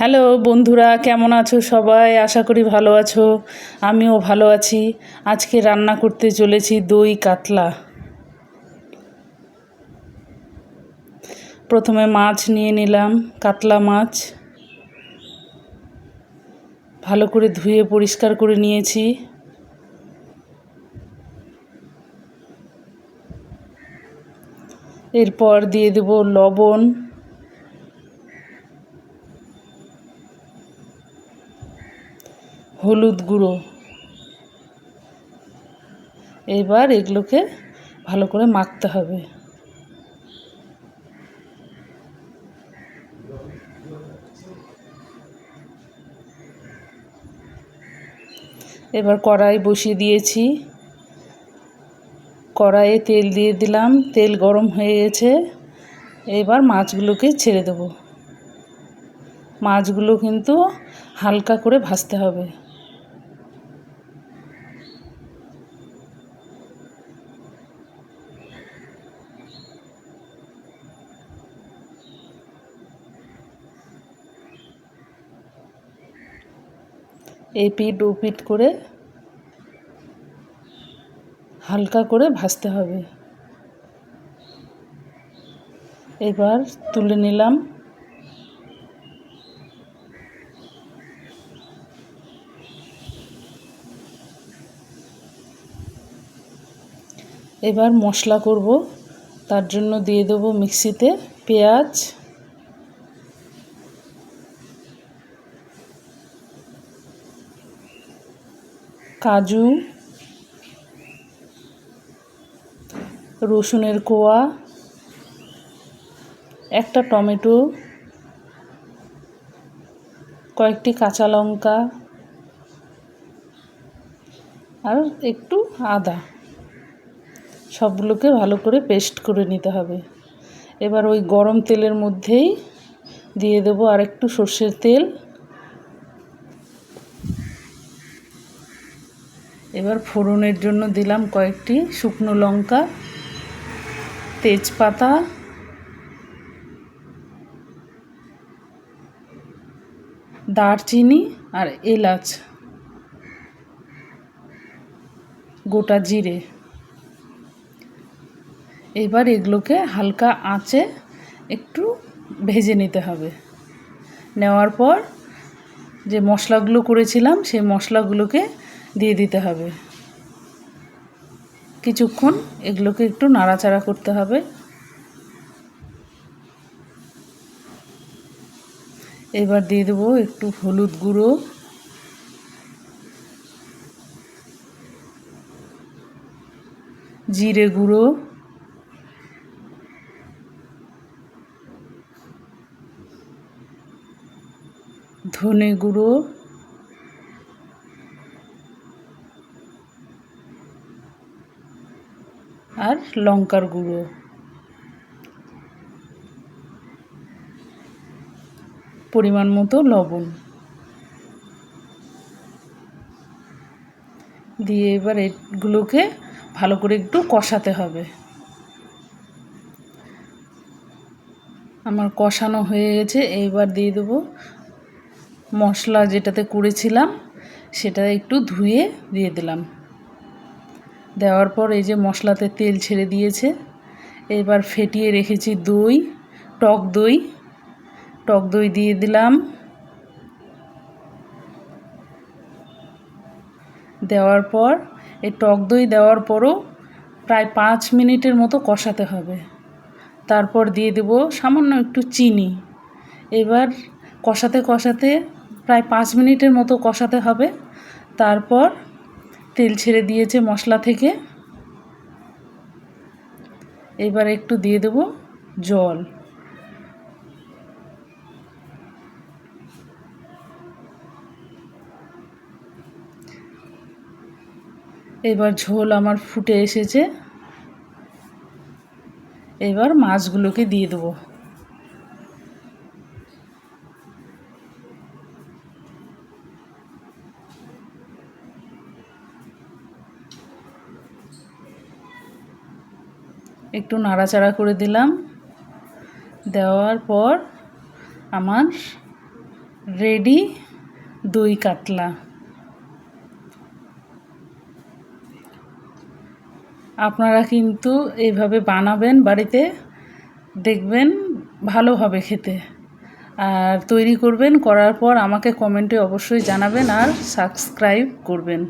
Hello বন্ধুরা, কেমন আছো সবাই? আশা করি ভালো আছো। আমিও ভালো আছি। আজকে রান্না করতে চলেছি দই কাতলা। প্রথমে মাছ নিয়ে নিলাম, কাতলা মাছ। ভালো করে ধুয়ে পরিষ্কার করে নিয়েছি। এরপর দিয়ে দেব লবণ। হলুদ গুঁড়ো। এবার এগুলোকে ভালো করে মাখতে হবে। এবার কড়াই বসিয়ে দিয়েছি। কড়াইয়ে তেল দিয়ে দিলাম। তেল গরম হয়ে গেছে। এবার মাছগুলোকে ছেড়ে দেব। মাছগুলো কিন্তু হালকা করে ভাজতে হবে। এপিট ওপিট করে হালকা করে ভাজতে হবে। এবার তুলে নিলাম এবার মশলা করব। তার জন্য দিয়ে দেবো মিক্সিতে পেঁয়াজ কাজু, রসুনের কোয়া, একটা টমেটো, কয়েকটি কাঁচা লঙ্কা আর একটু আদা। সবগুলোকে ভালো করে পেস্ট করে নিতে হবে। এবার ওই গরম তেলের মধ্যেই দিয়ে দেবো আর একটু সর্ষের তেল। এবার ফোড়নের জন্য দিলাম কয়েকটি শুকনো লঙ্কা, তেজপাতা, দারচিনি আর এলাচ, গোটা জিরে। এবার এগুলোকে হালকা আঁচে একটু ভেজে নিতে হবে। নেওয়ার পর যে মশলাগুলো করেছিলাম, সেই মশলাগুলোকে দিয়ে দিতে হবে। কিছুক্ষণ এগুলোকে একটু নাড়াচাড়া করতে হবে। এবার দিয়ে দেবো একটু হলুদ গুঁড়ো। জিরে গুঁড়ো। ধনে গুঁড়ো। আর লঙ্কার গুঁড়ো। পরিমাণ মতো লবণ। দিয়ে এবার এগুলোকে ভালো করে একটু কষাতে হবে। আমার কষানো হয়ে গেছে, এইবার দিয়ে দেবো মশলা যেটাতে করেছিলাম, সেটা একটু ধুয়ে দিয়ে দিলাম। দেওয়ার পর এই যে মশলাতে তেল ছেড়ে দিয়েছে। এবার ফেটিয়ে রেখেছি দই, টক দই। টক দই দিয়ে দিলাম। দেওয়ার পর, এই টক দই দেওয়ার পরও প্রায় পাঁচ মিনিটের মতো কষাতে হবে। তারপর দিয়ে দেব সামান্য একটু চিনি। এবার কষাতে কষাতে প্রায় পাঁচ মিনিটের মতো কষাতে হবে। তারপর তেল ছেড়ে দিয়েছে মশলা থেকে। এবার একটু দিয়ে দেব জল। এবার ঝোল আমার ফুটে এসেছে। এবার মাছগুলোকে দিয়ে দেবো। একটু নাড়াচাড়া করে দিলাম। দেওয়ার পর আমার রেডি দই কাতলা। আপনারা কিন্তু এইভাবে বানাবেন বাড়িতে, দেখবেন ভালো হবে খেতে। আর তৈরি করবেন করার পর আমাকে কমেন্টে অবশ্যই জানাবেন আর সাবস্ক্রাইব করবেন।